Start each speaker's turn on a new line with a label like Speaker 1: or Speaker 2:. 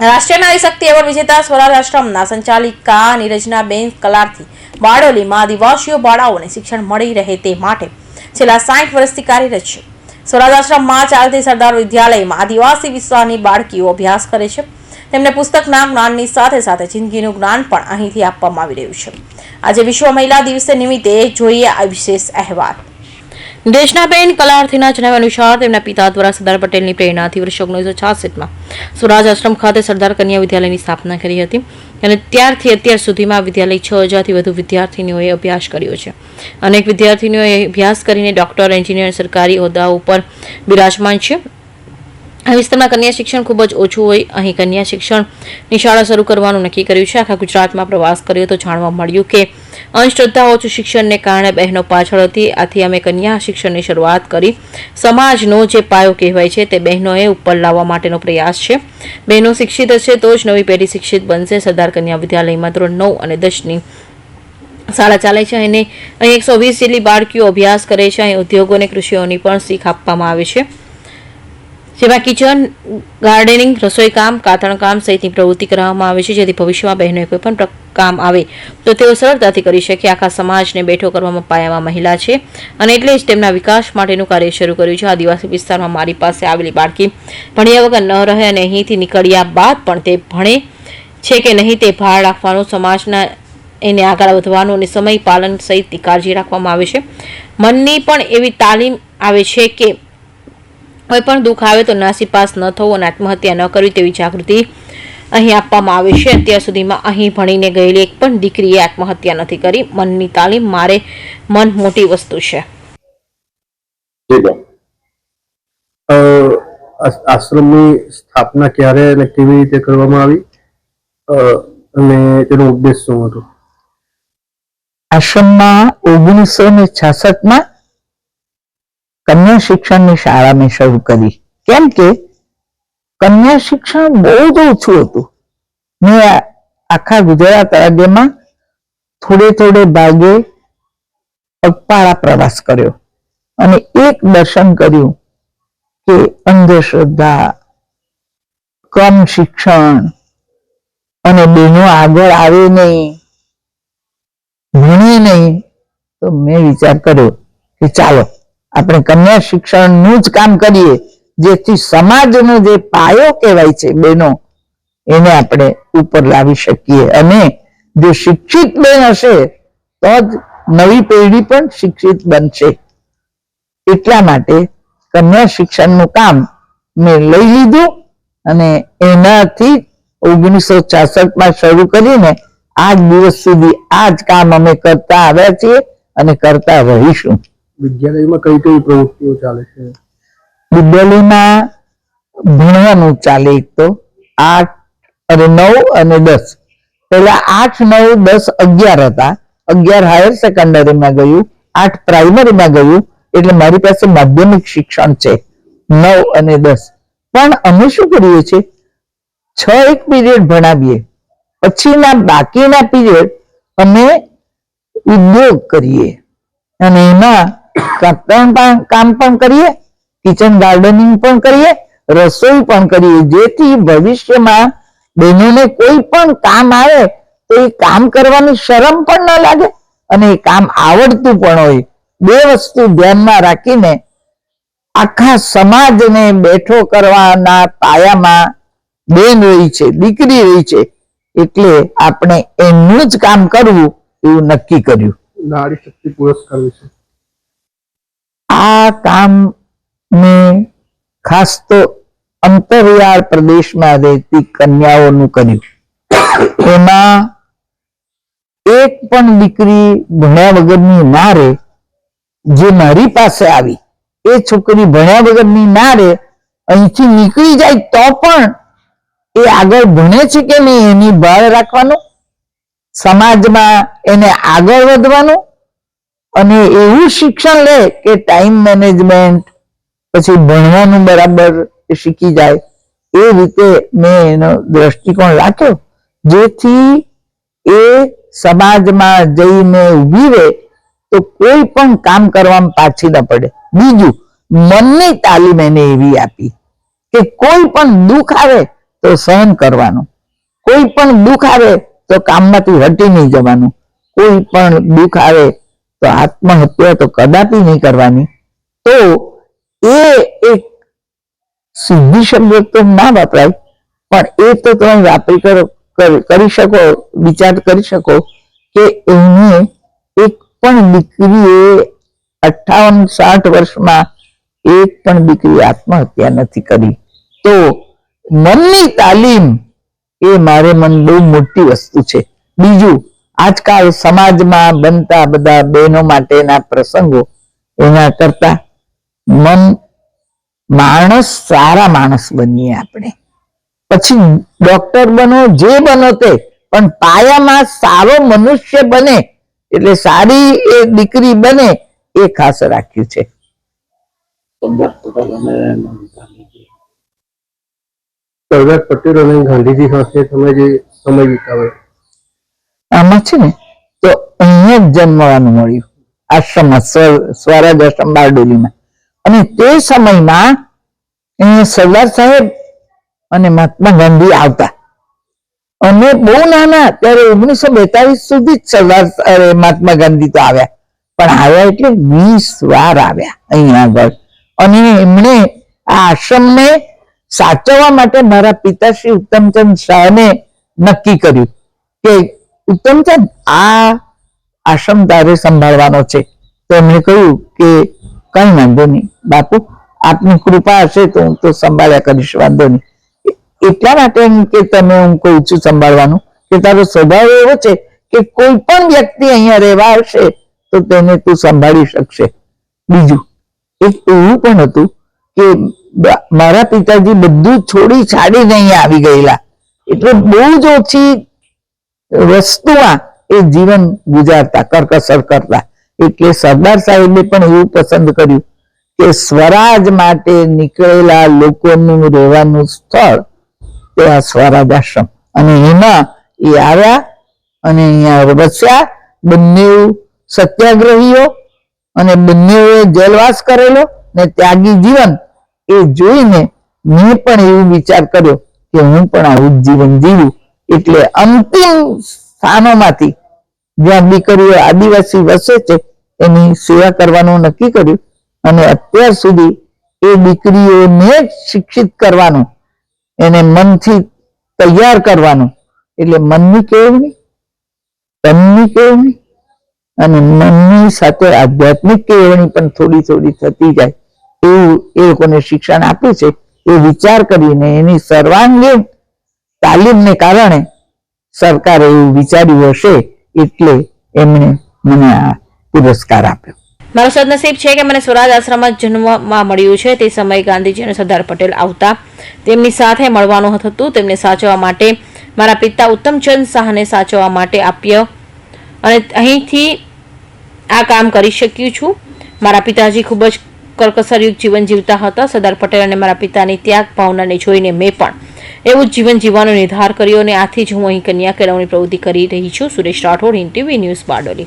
Speaker 1: રાષ્ટ્રીય નારી શક્તિ એવોર્ડ વિજેતા સ્વરાજ આશ્રમના સંચાલિકા નીરજનાબેન કલારથી. બારડોલીમાં આદિવાસીઓ બાળાઓને શિક્ષણ મળી રહે તે માટે છેલ્લા સાઠ વર્ષથી કાર્યરત છે. સ્વરાજ આશ્રમમાં ચાલતી સરદાર વિદ્યાલયમાં આદિવાસી વિસ્તારની બાળકીઓ અભ્યાસ કરે છે. તેમને પુસ્તકના જ્ઞાનની સાથે સાથે જિંદગીનું જ્ઞાન પણ અહીંથી આપવામાં આવી રહ્યું છે. આજે વિશ્વ મહિલા દિવસે નિમિત્તે જોઈએ આ વિશેષ અહેવાલ. દેશનાબેન કલાર્થીના જણાવ્યા અનુસાર તેમના પિતા દ્વારા સરદાર પટેલની પ્રેરણાથી વર્ષ ઓગણીસો છાસઠમાં સ્વરાજ આશ્રમ ખાતે સરદાર કન્યા વિદ્યાલયની સ્થાપના કરી હતી અને ત્યારથી અત્યાર સુધીમાં વિદ્યાલય છ હજારથી વધુ વિદ્યાર્થીનીઓએ અભ્યાસ કર્યો છે. અનેક વિદ્યાર્થીનીઓએ અભ્યાસ કરીને ડોક્ટર, એન્જિનિયર, સરકારી હોદ્દા ઉપર બિરાજમાન છે. આ વિસ્તારમાં કન્યા શિક્ષણ ખૂબ જ ઓછું હોય, અહીં કન્યા શિક્ષણની શાળા શરૂ કરવાનું નક્કી કર્યું છે. આખા ગુજરાતમાં પ્રવાસ કર્યો તો જાણવા મળ્યું કે અંધશ્રદ્ધા ઓછું શિક્ષણને કારણે બહેનો પાછળ હતી. આથી અમે કન્યા શિક્ષણની શરૂઆત કરી. સમાજનો જે પાયો કહેવાય છે તે બહેનોએ ઉપર લાવવા માટેનો પ્રયાસ છે. બહેનો શિક્ષિત હશે તો જ નવી પેઢી શિક્ષિત બનશે. સરદાર કન્યા વિદ્યાલયમાં ધોરણ નવ અને દસની શાળા ચાલે છે. અને અહીં એકસો વીસ જેટલી બાળકીઓ અભ્યાસ કરે છે. અહીં ઉદ્યોગો અને કૃષિઓની પણ શીખ આપવામાં આવે છે. જેમાં કિચન ગાર્ડનિંગ રસોઈકામ કાતણકામ સહિતની પ્રવૃત્તિ કરવામાં આવે છે, જેથી ભવિષ્યમાં બહેનોએ કોઈ પણ કામ આવે તો તેઓ સરળતાથી કરી શકે. આખા સમાજને બેઠો કરવામાં પાયામાં મહિલા છે અને એટલે જ તેમના વિકાસ માટેનું કાર્ય શરૂ કર્યું છે. આદિવાસી વિસ્તારમાં મારી પાસે આવેલી બાળકી ભણ્યા વગર ન રહે અને અહીંથી નીકળ્યા બાદ પણ તે ભણે છે કે નહીં તે ભાર રાખવાનું, સમાજના એને આગળ વધવાનું અને સમય પાલન સહિતની કાળજી રાખવામાં આવે છે. મનની પણ એવી તાલીમ આવે છે કે કોઈ પણ દુઃખ આવે તો નાસીપાસ ન થવું અને આત્મહત્યા ન કરવી તેવી જાગૃતિ અહીં આપવામાં આવે છે. અત્યાર સુધીમાં અહીં ભણીને ગયેલી એક પણ દીકરીએ આત્મહત્યા નથી કરી. મનની તાલીમ મારે મન મોટી વસ્તુ છે.
Speaker 2: આશ્રમની સ્થાપના ક્યારે અને કેવી રીતે કરવામાં આવી? અને તેનો ઉદ્દેશ શું હતો?
Speaker 3: આશ્રમમાં ઓગણીસો ને છાસઠમાં કન્યા શિક્ષણની શાળા મેં શરૂ કરી. કેમ કે કન્યા શિક્ષણ બહુ જ ઓછું હતું. મેં આખા ગુજરાત રાજ્યમાં થોડે થોડે ભાગે પગપાળા પ્રવાસ કર્યો અને એક દર્શન કર્યું કે અંધશ્રદ્ધા, કમ શિક્ષણ અને બહેનો આગળ આવે નહીં, ભણે નહીં. તો મેં વિચાર કર્યો કે ચાલો આપણે કન્યા શિક્ષણનું જ કામ કરીએ, જેથી સમાજનો જે પાયો કહેવાય છે બેનો, એને આપણે ઉપર લાવી શકીએ. અને જો શિક્ષિત બેન હશે, તો જ નવી પેઢી પણ શિક્ષિત બનશે. એટલા માટે કન્યા શિક્ષણનું કામ મેં લઈ લીધું અને એનાથી ઓગણીસો માં શરૂ કરીને આજ દિવસ સુધી આ જ કામ અમે કરતા આવ્યા છીએ અને કરતા રહીશું.
Speaker 2: વિદ્યાલયમાં કઈ કઈ પ્રવૃત્તિઓ ચાલે છે?
Speaker 3: વિદ્યાલયમાં ભણવાનું ચાલે એક તો આઠ અને નવ અને દસ. પેલા આઠ, નવ, દસ, અગિયાર હતા. અગિયાર હાયર સેકન્ડરીમાં ગયું, આઠ પ્રાઇમરીમાં ગયું, એટલે મારી પાસે માધ્યમિક શિક્ષણ છે, નવ અને દસ. પણ અમે શું કરીએ છીએ? છ એક પીરિયડ ભણાવીએ. પછીના બાકીના પીરિયડ અમે ઉદ્યોગ કરીએ. અને એમાં કામ પણ કામ પણ કરીએ કિચન ગાર્ડનિંગ પણ કરીએ, રસોઈ પણ કરીએ, જેથી ભવિષ્યમાં બહેનોને કોઈ પણ કામ આવે તો એ કામ કરવાની શરમ પણ ન લાગે અને એ કામ આવડતું પણ હોય. બે વસ્તુ ધ્યાનમાં રાખીને આખા સમાજને બેઠો કરવાના પાયામાં બેન રહી છે, દીકરી રહી છે, એટલે આપણે એમનું જ કામ કરવું એવું નક્કી કર્યું.
Speaker 2: નારી શક્તિ પુરસ્કાર વિશે.
Speaker 3: આ કામ મેં ખાસ તો અંતરિયાળ પ્રદેશમાં રહેતી કન્યાઓનું કર્યું. એમાં એક પણ દીકરી ભણ્યા વગરની ના રે, જે મારી પાસે આવી. એ છોકરી ભણ્યા વગરની ના રે, અહીંથી નીકળી જાય તો પણ એ આગળ ભણે છે કે નહીં એની ભાર રાખવાનું? સમાજમાં એને આગળ વધવાનું? અને એવું શિક્ષણ લે કે ટાઈમ મેનેજમેન્ટ પછી ભણવાનું બરાબર શીખી જાય. એ રીતે મેં એનો દ્રષ્ટિકોણ રાખ્યો, જેથી એ સમાજમાં જઈને ઊભી રહે તો કોઈ પણ કામ કરવામાં પાછી ન પડે. બીજું, મનની તાલીમ એને એવી આપી કે કોઈ પણ દુઃખ આવે તો સહન કરવાનું. કોઈ પણ દુઃખ આવે તો કામમાંથી હટી નહીં જવાનું. કોઈ પણ દુઃખ આવે તો આત્મહત્યા તો કદાપી નહીં કરવાની. તો એ એક સિદ્ધિ શબ્દ તો ના વપરાય, પણ એ તો તમે વાપરી કરો, કરી શકો, વિચાર કરી શકો કે એને એક પણ દીકરીએ અઠાવન સાઠ વર્ષમાં એક પણ દીકરી આત્મહત્યા નથી કરી. તો મનની તાલીમ એ મારે મન બહુ મોટી વસ્તુ છે. બીજું આજકાલ સમાજમાં બનતા બધા બહેનો માટેના પ્રસંગો એના કરતા મન માણસ, સારા માણસ બનીએ આપણે. પછી ડોક્ટર બનો, જે બનો તે, પણ પાયામાં સારો મનુષ્ય બને, એટલે સારી એ દીકરી બને, એ ખાસ રાખ્યું છે.
Speaker 4: સરદાર પટેલ અને ગાંધીજી
Speaker 2: સાથે તમે જે સમય વિતાવ્યો.
Speaker 3: આમાં છે ને, તો અહીંયા જ જન્મવાનું મળ્યું. આશ્રમમાં, સ્વ- સ્વરાજ આશ્રમ બારડોલીમાં. અને તે સમયમાં અહીંયા સરદાર સાહેબ અને મહાત્મા ગાંધી આવતા. અને બહુ નાના ત્યારે ઓગણીસો બેતાલીસ સુધી જ સરદાર મહાત્મા ગાંધી તો આવ્યા. પણ આવ્યા એટલે વીસ વાર આવ્યા અહીંયા આગળ. અને એમણે આ આશ્રમને સાચવવા માટે મારા પિતાશ્રી ઉત્તમચંદ શાહને નક્કી કર્યું કે ઉત્તમચંદ આ આશ્રમ તારે સંભાળવાનો છે. તો એમણે કહ્યું કે કઈ વાંધો નહીં, બાપુ, આપની કૃપા હશે તો હું તો સંભાળ્યા કરીશ, વાંધો નહીં. એટલા માટે કે તમે હું કહું છું સંભાળવાનું, કે તારો સ્વભાવ એવો છે કે કોઈ પણ વ્યક્તિ અહીંયા રહેવા આવશે તો તેને તું સંભાળી શકશે. બીજું, એક એવું પણ હતું કે મારા પિતાજી બધું છોડી છાડીને અહીંયા આવી ગયેલા. એટલે બહુ જ ઓછી વસ્તુમાં એ જીવન ગુજારતા કરકસર કરતા એટલે સરદાર સાહેબે પણ એવું પસંદ કર્યું કે સ્વરાજ માટે નીકળેલા લોકોનું રહેવાનું સ્થળ તે આ સ્વરાજ આશ્રમ. અને એમાં એ આવ્યા અને અહીંયા વસ્યા. બંને સત્યાગ્રહીઓ અને બંનેઓએ જેલવાસ કરેલો ને ત્યાગી જીવન એ જોઈને મેં પણ એવું વિચાર કર્યો કે હું પણ આવું જીવન જીવું. એટલે અંતિમ સ્થાનોમાંથી જ્યાં દીકરીઓ આદિવાસી વસે છે, એની સેવા કરવાનું નક્કી કર્યું અને અત્યાર સુધી એ દીકરીઓને શિક્ષિત કરવાનું, એને મનથી તૈયાર કરવાનું. એટલે મનની કેળવણી, તનની કેળવણી અને મનની સાથે આધ્યાત્મિક કેળવણી પણ થોડી થોડી થતી જાય. એવું એ લોકોને શિક્ષણ આપ્યું છે. એ વિચાર કરીને એની સર્વાંગીણ તાલીમને કારણે સરકારે એવું વિચાર્યું હશે એટલે એમણે મને આ પુરસ્કાર આપ્યો.
Speaker 1: મારો સદનસીબ છે કે મને સ્વરાજ આશ્રમમાં જન્મમાં મળ્યું છે. તે સમયે ગાંધીજી અને સરદાર પટેલ આવતા તેમની સાથે મળવાનું હતું. તેમને સાચવવા માટે મારા પિતા ઉત્તમચંદ શાહને સાચવવા માટે આપ્યો. અને અહીંથી આ કામ કરી શક્યું છું. મારા પિતાજી ખૂબ જ કરકસરયુક્ત જીવન જીવતા હતા. સરદાર પટેલ અને મારા પિતાની ત્યાગ ભાવનાને જોઈને મેં પણ એવું જીવન જીવવાનો નિર્ધાર કર્યો અને આથી જ હું અહીં કન્યા કેળવણી પ્રવૃત્તિ કરી રહી છું. સુરેશ રાઠોડ ઇન્ટીવી ન્યૂઝ બારડોલી.